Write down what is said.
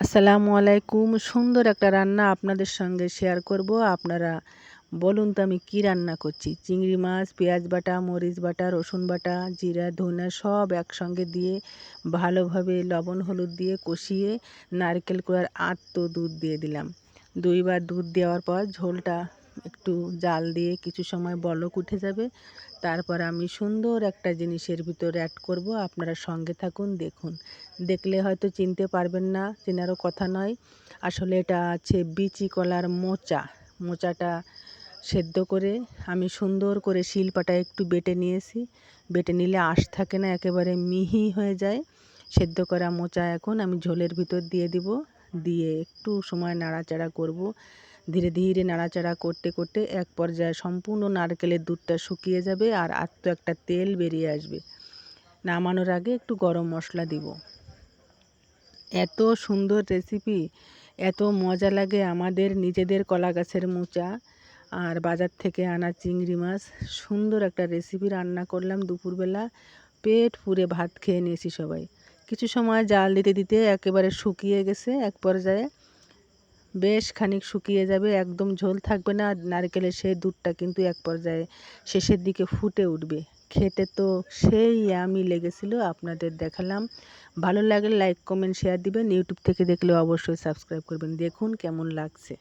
আসসালামু আলাইকুম। সুন্দর একটা রান্না আপনাদের সঙ্গে শেয়ার করব। আপনারা বলুন তো আমি কী রান্না করছি? চিংড়ি মাছ, পেঁয়াজ বাটা, মরিচ বাটা, রসুন বাটা, জিরা ধনা সব একসঙ্গে দিয়ে ভালোভাবে লবণ, হলুদ দিয়ে কষিয়ে নারকেল কোড়ার আত্ম দুধ দিয়ে দিলাম। দুইবার দুধ দেওয়ার পর ঝোলটা একটু জাল দিয়ে কিছু সময় বলক উঠে যাবে। তারপর আমি সুন্দর একটা জিনিসের ভিতর অ্যাড করব। আপনারা সঙ্গে থাকুন, দেখুন। দেখলে হয়তো চিনতে পারবেন না, চেনারও কথা নয়। আসলে এটা আছে বিচি কলার মোচা। মোচাটা সেদ্ধ করে আমি সুন্দর করে শিলপাটা একটু বেটে নিয়েছি। বেটে নিলে আঁশ থাকে না, একেবারে মিহি হয়ে যায়। সেদ্ধ করা মোচা এখন আমি ঝোলের ভিতর দিয়ে দিব। দিয়ে একটু সময় নাড়াচাড়া করব। ধীরে ধীরে নাড়াচাড়া করতে করতে এক পর্যায়ে সম্পূর্ণ নারকেলের দুধটা শুকিয়ে যাবে আর আত্ম একটা তেল বেরিয়ে আসবে। নামানোর আগে একটু গরম মশলা দিব। এত সুন্দর রেসিপি, এত মজা লাগে আমাদের নিজেদের কলা গাছের মোচা আর বাজার থেকে আনা চিংড়ি মাছ। সুন্দর একটা রেসিপি রান্না করলাম দুপুরবেলা, পেট পুরে ভাত খেয়ে নিয়েছি সবাই। কিছু সময় জাল দিতে দিতে একেবারে শুকিয়ে গেছে এক পর্যায়ে। বেশ খানিক শুকিয়ে যাবে, একদম ঝোল থাকবে না নারকেলের সেই দুধটা কিন্তু এক পর্যায়ে শেষের দিকে ফুটে উঠবে। খেতে তো সেই আমি লেগেছিল, আপনাদের দেখালাম। ভালো লাগলে লাইক কমেন্ট শেয়ার দিবেন। ইউটিউব থেকে দেখলে অবশ্যই সাবস্ক্রাইব করবেন। দেখুন কেমন লাগছে।